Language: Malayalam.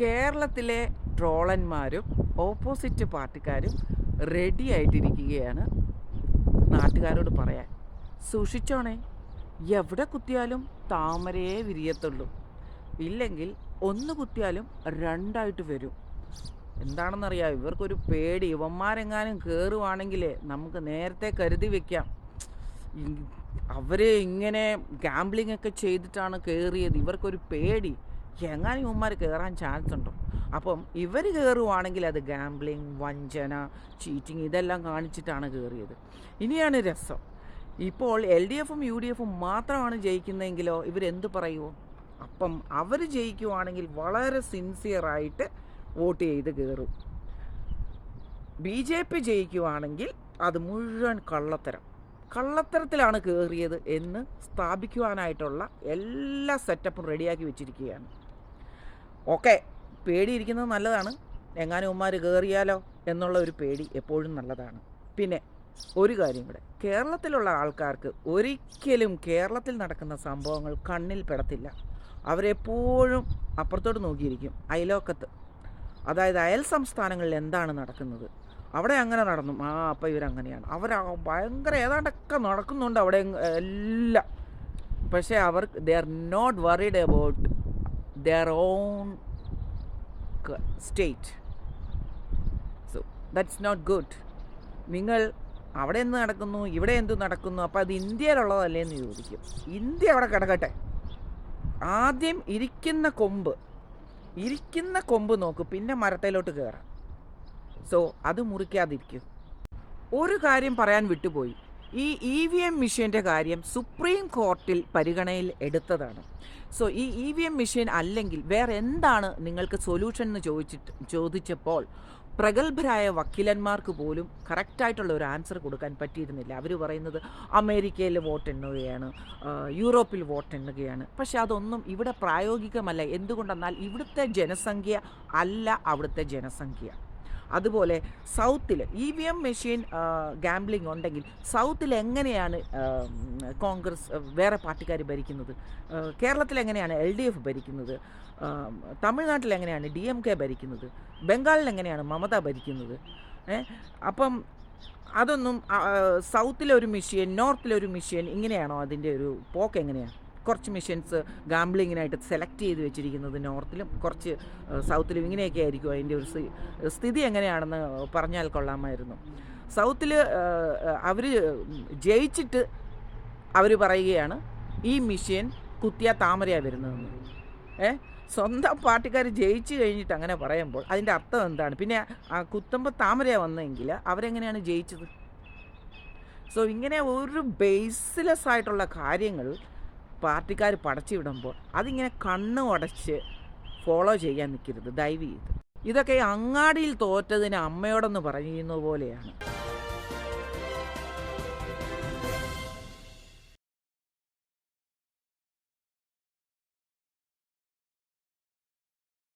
കേരളത്തിലെ ട്രോളന്മാരും ഓപ്പോസിറ്റ് പാർട്ടിക്കാരും റെഡി ആയിട്ടിരിക്കുകയാണ് നാട്ടുകാരോട് പറയാൻ. സൂക്ഷിച്ചോണേ എവിടെ കുത്തിയാലും താമരയെ വിരിയത്തുള്ളൂ. ഇല്ലെങ്കിൽ ഒന്ന് കുത്തിയാലും രണ്ടായിട്ട് വരും. എന്താണെന്നറിയാം ഇവർക്കൊരു പേടി. ഇവന്മാരെങ്ങാനും കയറുവാണെങ്കിൽ നമുക്ക് നേരത്തെ കരുതി വെക്കാം. അവരെ ഇങ്ങനെ ഗാംബ്ലിംഗ് ഒക്കെ ചെയ്തിട്ടാണ് കയറിയത് ഇവർക്കൊരു പേടി. എങ്ങാനും ഇവന്മാർ കയറാൻ ചാൻസ് ഉണ്ടോ? അപ്പം ഇവർ കയറുവാണെങ്കിൽ അത് ഗാംബ്ലിങ് വഞ്ചന ചീറ്റിങ് ഇതെല്ലാം കാണിച്ചിട്ടാണ് കയറിയത് ഇനിയാണ് രസം. ഇപ്പോൾ എൽ ഡി എഫും യു ഡി എഫും മാത്രമാണ് ജയിക്കുന്നതെങ്കിലോ ഇവരെന്ത് പറയുമോ അപ്പം അവർ ജയിക്കുവാണെങ്കിൽ വളരെ സിൻസിയറായിട്ട് വോട്ട് ചെയ്ത് കയറും ബി ജെ പി ജയിക്കുവാണെങ്കിൽ അത് മുഴുവൻ കള്ളത്തരം. കള്ളത്തരത്തിലാണ് കയറിയത് എന്ന് സ്ഥാപിക്കുവാനായിട്ടുള്ള എല്ലാ സെറ്റപ്പും റെഡിയാക്കി വെച്ചിരിക്കുകയാണ്. ഓക്കെ പേടിയിരിക്കുന്നത് നല്ലതാണ്. എങ്ങാനും ഉമ്മാർ കയറിയാലോ എന്നുള്ള ഒരു പേടി എപ്പോഴും നല്ലതാണ്. പിന്നെ ഒരു കാര്യം കൂടെ. കേരളത്തിലുള്ള ആൾക്കാർക്ക് ഒരിക്കലും കേരളത്തിൽ നടക്കുന്ന സംഭവങ്ങൾ കണ്ണിൽ പെടത്തില്ല. അവരെപ്പോഴും അപ്പുറത്തോട്ട് നോക്കിയിരിക്കും. അയലോക്കത്ത് അതായത് അയൽ സംസ്ഥാനങ്ങളിൽ എന്താണ് നടക്കുന്നത്? അവിടെ അങ്ങനെ നടന്നു. ആ അപ്പം ഇവരങ്ങനെയാണ്. അവർ ഭയങ്കര ഏതാണ്ടൊക്കെ നടക്കുന്നുണ്ട് അവിടെ എല്ലാം. പക്ഷേ അവർ they are not worried about their own state so that's not good നിങ്ങൾ അവിടെ എന്ത് നടക്കുന്നു ഇവിടെ എന്ത് നടക്കുന്നു അപ്പോൾ അത് ഇന്ത്യയിലുള്ളതല്ലേ എന്ന് ചോദിക്കും. ഇന്ത്യ അവിടെ കിടക്കട്ടെ. ആദ്യം ഇരിക്കുന്ന കൊമ്പ് ഇരിക്കുന്ന കൊമ്പ് നോക്കും പിന്നെ മരത്തിലോട്ട് കയറാം സോ അത് മുറിക്കാതിരിക്കും. ഒരു കാര്യം പറയാൻ വിട്ടുപോയി. ഈ ഇ വി എം മെഷീന്റെ കാര്യം സുപ്രീം കോർട്ടിൽ പരിഗണനയിൽ എടുത്തതാണ്. സോ ഈ ഇ വി എം മെഷീൻ അല്ലെങ്കിൽ വേറെ എന്താണ് നിങ്ങൾക്ക് സൊല്യൂഷൻ എന്ന് ചോദിച്ചിട്ട് ചോദിച്ചപ്പോൾ പ്രഗത്ഭരായ വക്കീലന്മാർക്ക് പോലും കറക്റ്റായിട്ടുള്ള ഒരു ആൻസർ കൊടുക്കാൻ പറ്റിയിരുന്നില്ല. അവർ പറയുന്നത് അമേരിക്കയിൽ വോട്ട് എണ്ണുകയാണ് യൂറോപ്പിൽ വോട്ട് എണ്ണുകയാണ്. പക്ഷെ അതൊന്നും ഇവിടെ പ്രായോഗികമല്ല. എന്തുകൊണ്ടെന്നാൽ ഇവിടുത്തെ ജനസംഖ്യ അല്ല അവിടുത്തെ ജനസംഖ്യ. അതുപോലെ സൗത്തിൽ E V M machine gambling ഉണ്ടെങ്കിൽ സൗത്തിൽ എങ്ങനെയാണ് കോൺഗ്രസ് വേറെ പാർട്ടിക്കാർ ഭരിക്കുന്നത്? കേരളത്തിൽ എങ്ങനെയാണ് എൽ ഡി എഫ് ഭരിക്കുന്നത്? തമിഴ്നാട്ടിൽ എങ്ങനെയാണ് ഡി എം കെ ഭരിക്കുന്നത്? ബംഗാളിൽ എങ്ങനെയാണ് മമത ഭരിക്കുന്നത്? അപ്പം അതൊന്നും സൗത്തിലൊരു മെഷീൻ ഒരു മെഷീൻ ഇങ്ങനെയാണോ അതിന്റെ ഒരു പോക്ക് എങ്ങനെയാണ്? കുറച്ച് മെഷീൻസ് ഗാംബ്ലിങ്ങിനായിട്ട് സെലക്ട് ചെയ്ത് വെച്ചിരിക്കുന്നത് നോർത്തിലും കുറച്ച് സൗത്തിലും ഇങ്ങനെയൊക്കെ ആയിരിക്കും അതിന്റെ ഒരു സ്ഥി- സ്ഥിതി എങ്ങനെയാണെന്ന് പറഞ്ഞാൽ കൊള്ളാമായിരുന്നു. സൗത്തിൽ അവർ ജയിച്ചിട്ട് അവർ പറയുകയാണ് ഈ മിഷ്യൻ കുത്തിയ താമരയാണ് വരുന്നതെന്ന്. ഏ സ്വന്തം പാർട്ടിക്കാർ ജയിച്ചു കഴിഞ്ഞിട്ട് അങ്ങനെ പറയുമ്പോൾ അതിന്റെ അർത്ഥം എന്താണ്? പിന്നെ ആ കുത്തുമ്പോൾ താമരയാണ് വന്നതെങ്കിൽ അവരെങ്ങനെയാണ് ജയിച്ചത്? സോ ഇങ്ങനെ ഒരു ബേസ്ലെസ് ആയിട്ടുള്ള കാര്യങ്ങൾ പാർട്ടിക്കാർ പടച്ചുവിടുമ്പോൾ അതിങ്ങനെ കണ്ണ് ഉടച്ച് ഫോളോ ചെയ്യാൻ നിൽക്കരുത് ദയവ് ചെയ്ത്. ഇതൊക്കെ അങ്ങാടിയിൽ തോറ്റതിന് അമ്മയോടൊന്ന് പറയുന്നത് പോലെയാണ്.